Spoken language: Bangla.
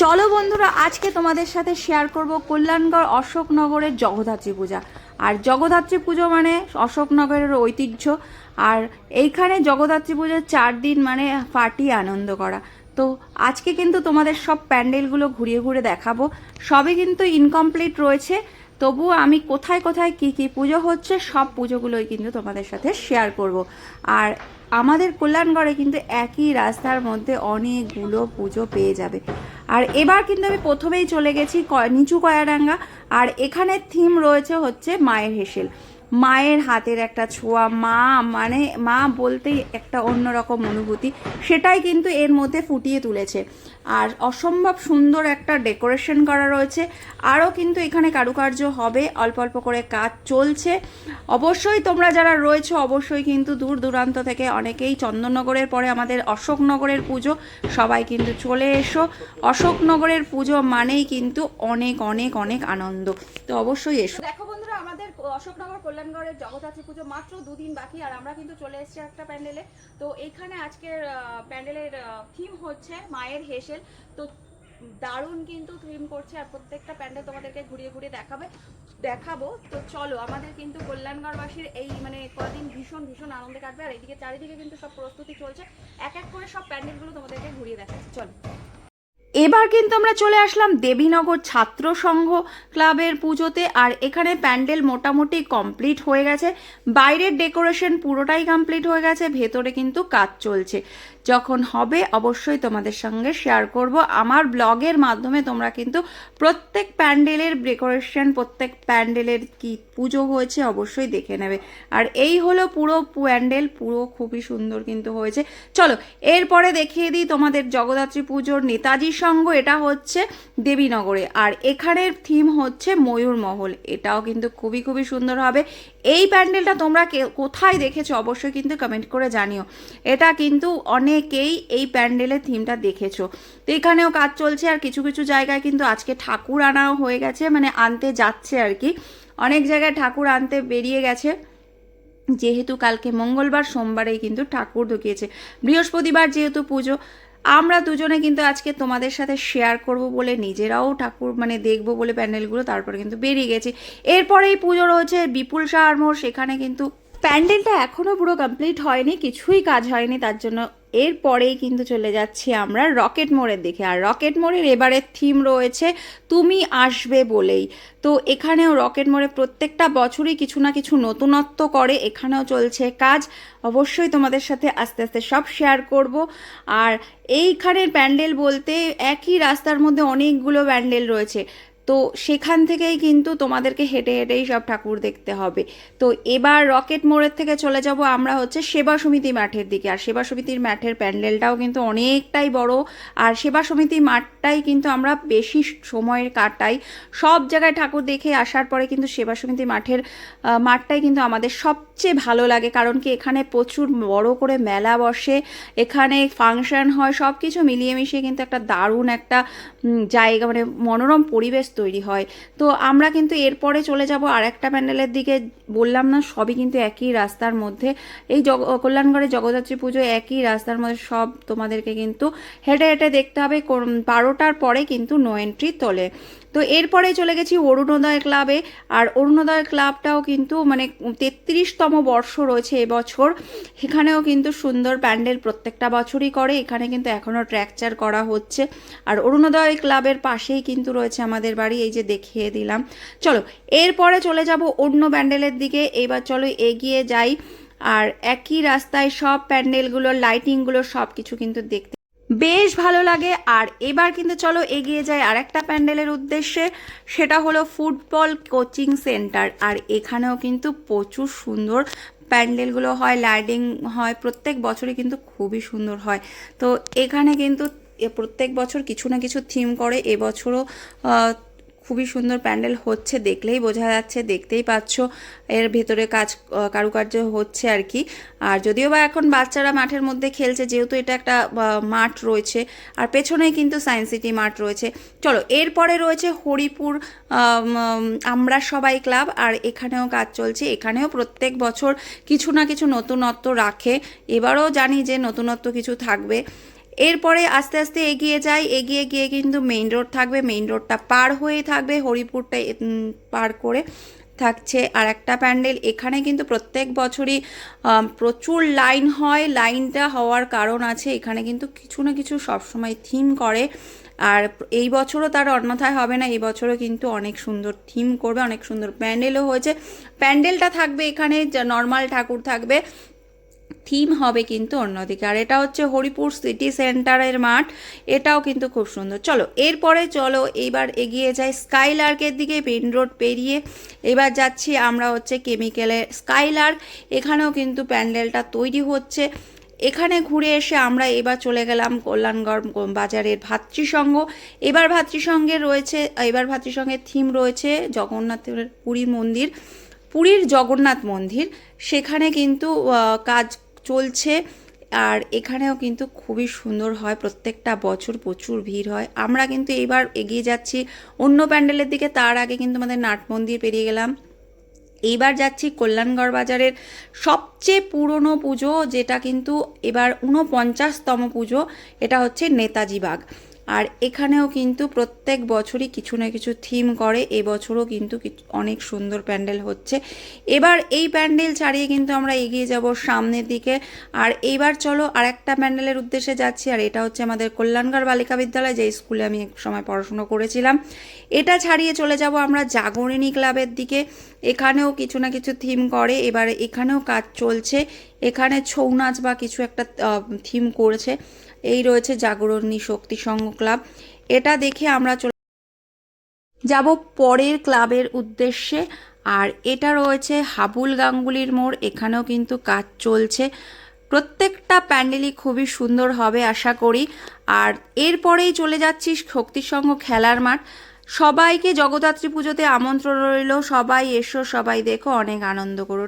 চলো বন্ধুরা, আজকে তোমাদের সাথে শেয়ার করব কল্যাণগড় অশোকনগরের জগদ্ধাত্রী পূজা। আর জগদ্ধাত্রী পুজো মানে অশোকনগরের ঐতিহ্য। আর এইখানে জগদ্ধাত্রী পুজোর চার দিন মানে ফাটি আনন্দ করা। তো আজকে কিন্তু তোমাদের সব প্যান্ডেলগুলো ঘুরিয়ে ঘুরে দেখাবো। সবই কিন্তু ইনকমপ্লিট রয়েছে। তবুও আমি কোথায় কোথায় কি কি পুজো হচ্ছে, সব পুজোগুলোই কিন্তু তোমাদের সাথে শেয়ার করব। আর আমাদের কল্যাণগড়ে কিন্তু একই রাস্তার মধ্যে অনেকগুলো পুজো পেয়ে যাবে। আর এবার কিন্তু আমি প্রথমেই চলে গেছি নিচু কয়াডাঙ্গা, আর এখানে থিম রয়েছে হচ্ছে মায়ের হেসেল। মায়ের হাতের একটা ছোঁয়া, মা মানে মা বলতেই একটা অন্যরকম অনুভূতি। সেটাই কিন্তু এর মধ্যে ফুটিয়ে তুলেছে। আর অসম্ভব সুন্দর একটা ডেকোরেশন করা রয়েছে। আরও কিন্তু এখানে কারুকার্য হবে, অল্প অল্প করে কাজ চলছে। অবশ্যই তোমরা যারা রয়েছে, অবশ্যই কিন্তু দূর দূরান্ত থেকে অনেকেই চন্দননগরের পরে আমাদের অশোকনগরের পুজো, সবাই কিন্তু চলে এসো। অশোকনগরের পুজো মানেই কিন্তু অনেক অনেক অনেক আনন্দ। তো অবশ্যই এসো। দেখো অশোকনগর কল্যাণগড়ের জগদ্ধাত্রী পুজো মাত্র দুদিন বাকি, আর আমরা কিন্তু চলে এসেছি একটা প্যান্ডেলে। তো এইখানে আজকের প্যান্ডেলের থিম হচ্ছে মায়ের হেসেল। তো দারুণ কিন্তু থিম করছে, আর প্রত্যেকটা প্যান্ডেল তোমাদেরকে ঘুরিয়ে ঘুরিয়ে দেখাবে, দেখাবো। তো চলো, আমাদের কিন্তু কল্যাণগড়বাসীর এই মানে কদিন ভীষণ ভীষণ আনন্দে কাটবে, আর এইদিকে চারিদিকে কিন্তু সব প্রস্তুতি চলছে। এক এক করে সব প্যান্ডেলগুলো তোমাদেরকে ঘুরিয়ে দেখাচ্ছি। চলো। এবার কিন্তু আমরা চলে আসলাম দেবীনগর ছাত্র সংঘ ক্লাবের পুজোতে, আর এখানে প্যান্ডেল মোটামুটি কমপ্লিট হয়ে গেছে। বাইরের ডেকোরেশন পুরোটাই কমপ্লিট হয়ে গেছে, ভেতরে কিন্তু কাজ চলছে। যখন হবে, অবশ্যই তোমাদের সঙ্গে শেয়ার করব। আমার ব্লগের মাধ্যমে তোমরা কিন্তু প্রত্যেক প্যান্ডেলের ডেকোরেশন প্রত্যেক প্যান্ডেলের কি পুজো হয়েছে অবশ্যই দেখে নেবে। আর এই হলো পুরো প্যান্ডেল, পুরো খুবই সুন্দর কিন্তু হয়েছে। চলো, এরপরে দেখিয়ে দিই তোমাদের জগদ্ধাত্রী পুজোর নেতাজি সংঘ এটা হচ্ছে দেবীনগরে। আর এখানের থিম হচ্ছে ময়ূরমহল এটাও কিন্তু খুবই খুবই সুন্দর হবে। এই প্যান্ডেলটা তোমরা কোথায় দেখেছ অবশ্যই কিন্তু কমেন্ট করে জানিও। এটা কিন্তু অনেকেই এই প্যান্ডেলের থিমটা দেখেছ। তো এখানেও কাজ চলছে আর কিছু কিছু জায়গায় কিন্তু আজকে ঠাকুর আনাও হয়ে গেছে মানে আনতে যাচ্ছে আর কি। অনেক জায়গায় ঠাকুর আনতে বেরিয়ে গেছে। যেহেতু কালকে মঙ্গলবার, সোমবারেই কিন্তু ঠাকুর ঢুকিয়েছে। বৃহস্পতিবার যেহেতু পুজো, আমরা দুজনে কিন্তু আজকে তোমাদের সাথে শেয়ার করব বলে নিজেরাও ঠাকুর মানে দেখব বলে প্যান্ডেলগুলো, তারপরে কিন্তু বেরিয়ে গেছি। এরপরেই পুজো রয়েছে বিপুল মোড় সেখানে কিন্তু প্যান্ডেলটা এখনও পুরো কমপ্লিট হয়নি, কিছুই কাজ হয়নি, তার জন্য এরপরেই কিন্তু চলে যাচ্ছি আমরা রকেট মোড়ের দিকে। আর রকেট মোড়ের এবারের থিম রয়েছে, তুমি আসবে বলেই। তো এখানেও রকেট মোড়ে প্রত্যেকটা বছরই কিছু না কিছু নতুনত্ব করে, এখানেও চলছে কাজ। অবশ্যই তোমাদের সাথে আস্তে আস্তে সব শেয়ার করব। আর এইখানের প্যান্ডেল বলতে একই রাস্তার মধ্যে অনেকগুলো প্যান্ডেল রয়েছে। তো সেখান থেকেই কিন্তু তোমাদেরকে হেঁটে হেঁটেই সব ঠাকুর দেখতে হবে। তো এবার রকেট মোড়ের থেকে চলে যাব আমরা হচ্ছে সেবা সমিতি মাঠের দিকে। আর সেবা সমিতির মাঠের প্যান্ডেলটাও কিন্তু অনেকটাই বড়। আর সেবা সমিতি মাঠটাই কিন্তু আমরা বেশি সময়ের কাটাই। সব জায়গায় ঠাকুর দেখে আসার পরে কিন্তু সেবা সমিতি মাঠের মাঠটাই কিন্তু আমাদের সবচেয়ে ভালো লাগে। কারণ কি এখানে প্রচুর বড় করে মেলা বসে। এখানে ফাংশন হয় সব কিছু মিলিয়ে মিশিয়ে কিন্তু একটা দারুণ একটা জায়গা মানে মনোরম পরিবেশ তৈরি হয়। তো আমরা কিন্তু এরপরে চলে যাব আর একটা প্যান্ডেলের দিকে। বললাম না, সবই কিন্তু একই রাস্তার মধ্যে। এই জগ, কল্যাণগড়ে জগদ্ধাত্রী পুজো একই রাস্তার মধ্যে, সব তোমাদেরকে কিন্তু হেঁটে হেঁটে দেখতে হবে। বারোটার পরে কিন্তু নো এন্ট্রি তোলে। তো এরপরে চলে গেছি অরুণোদয় ক্লাবে। আর অরুণোদয় ক্লাবটাও কিন্তু মানে তেত্রিশতম বর্ষ রয়েছে এবছর। এখানেও কিন্তু সুন্দর প্যান্ডেল প্রত্যেকটা বছরই করে। এখানে কিন্তু এখনও ট্র্যাকচার করা হচ্ছে। আর অরুণোদয় ক্লাবের পাশেই কিন্তু রয়েছে আমাদের বাড়ি। এই যে দেখিয়ে দিলাম। চলো, এরপরে চলে যাব অন্য প্যান্ডেলের দিকে। এবার চলো এগিয়ে যাই। আর একই রাস্তায় সব প্যান্ডেলগুলো, লাইটিংগুলো সব কিছু কিন্তু দেখতে বেশ ভালো লাগে। আর এবার কিন্তু চলো এগিয়ে যায় আর একটা প্যান্ডেলের উদ্দেশ্যে। সেটা হলো ফুটবল কোচিং সেন্টার। আর এখানেও কিন্তু প্রচুর সুন্দর প্যান্ডেলগুলো হয় লাইটিং হয়। প্রত্যেক বছরই কিন্তু খুবই সুন্দর হয়। তো এখানে কিন্তু প্রত্যেক বছর কিছু না কিছু থিম করে। এবছরও খুবই সুন্দর প্যান্ডেল হচ্ছে দেখলেই বোঝা যাচ্ছে দেখতেই পাচ্ছ। এর ভেতরে কাজ কারুকার্য হচ্ছে আর কি। আর যদিও বা এখন বাচ্চারা মাঠের মধ্যে খেলছে যেহেতু এটা একটা মাঠ রয়েছে আর পেছনেই কিন্তু সায়েন্স সিটি মাঠ রয়েছে। চলো এরপরে রয়েছে হরিপুর আম, আম, আমরা সবাই ক্লাব আর এখানেও কাজ চলছে। এখানেও প্রত্যেক বছর কিছু না কিছু নতুনত্ব রাখে। এবারও জানি যে নতুনত্ব কিছু থাকবে। এরপরে আস্তে আস্তে এগিয়ে যাই। এগিয়ে গিয়ে কিন্তু মেইন রোড থাকবে। মেইন রোডটা পার হয়ে থাকবে। হরিপুরটা পার করে থাকছে আর একটা প্যান্ডেল। এখানে কিন্তু প্রত্যেক বছরই প্রচুর লাইন হয়। লাইনটা হওয়ার কারণ আছে। এখানে কিন্তু কিছু না কিছু সবসময় থিম করে। আর এই বছরও তার অন্যথায় হবে না। এই বছরও কিন্তু অনেক সুন্দর থিম করবে। অনেক সুন্দর প্যান্ডেলও হয়েছে। প্যান্ডেলটা থাকবে এখানে। যা নর্মাল ঠাকুর থাকবে। থিম হবে কিন্তু অন্যদিকে। আর এটা হচ্ছে হরিপুর সিটি সেন্টারের মাঠ, এটাও কিন্তু খুব সুন্দর। চলো, এরপরে চলো এইবার এগিয়ে যাই স্কাইলার্কের দিকে মেন রোড পেরিয়ে। এবার যাচ্ছি আমরা হচ্ছে কেমিক্যালের স্কাইলার্ক, এখানেও কিন্তু প্যান্ডেলটা তৈরি হচ্ছে। এখানে ঘুরে এসে আমরা এবার চলে গেলাম কল্যাণগড় বাজারের ভাতৃসংঘ। এবার ভাতৃসংঘে রয়েছে, এবার ভাতৃসংঘের থিম রয়েছে জগন্নাথের পুরী মন্দির। পুরীর জগন্নাথ মন্দির। সেখানে কিন্তু কাজ চলছে আর এখানেও কিন্তু খুবই সুন্দর হয়। প্রত্যেকটা বছর প্রচুর ভিড় হয়। আমরা কিন্তু এবার এগিয়ে যাচ্ছি অন্য প্যান্ডেলের দিকে। তার আগে কিন্তু আমাদের নাট মন্দির পেরিয়ে গেলাম। এইবার যাচ্ছি কল্যাণগড় বাজারের সবচেয়ে পুরনো পুজো, যেটা কিন্তু এবার ঊনপঞ্চাশতম পুজো। এটা হচ্ছে নেতাজি বাগ। আর এখানেও কিন্তু প্রত্যেক বছরই কিছু না কিছু থিম করে। এবছরও কিন্তু অনেক সুন্দর প্যান্ডেল হচ্ছে। এবার এই প্যান্ডেল ছাড়িয়ে কিন্তু আমরা এগিয়ে যাব সামনের দিকে। আর এইবার চলো আর একটা প্যান্ডেলের উদ্দেশ্যে যাচ্ছি। আর এটা হচ্ছে আমাদের কল্যাণগড় বালিকা বিদ্যালয় যে স্কুলে আমি এক সময় পড়াশুনো করেছিলাম। এটা ছাড়িয়ে চলে যাব আমরা জাগরণী ক্লাবের দিকে। এখানেও কিছু না কিছু থিম করে। এবার এখানেও কাজ চলছে। এখানে ছৌ নাচ বা কিছু একটা থিম করেছে। এই রয়েছে জাগরণী শক্তি সংঘ ক্লাব। এটা দেখে আমরা চলে যাব পরের ক্লাবের উদ্দেশ্যে। আর এটা রয়েছে হাবুল গাঙ্গুলির মোড়। এখানেও কিন্তু কাজ চলছে। প্রত্যেকটা প্যান্ডেলই খুবই সুন্দর হবে আশা করি। আর এরপরেই চলে যাচ্ছি শক্তির সঙ্গ খেলার মাঠ। সবাইকে জগদ্ধাত্রী পুজোতে আমন্ত্রণ রইল। সবাই এসো, সবাই দেখো, অনেক আনন্দ করো।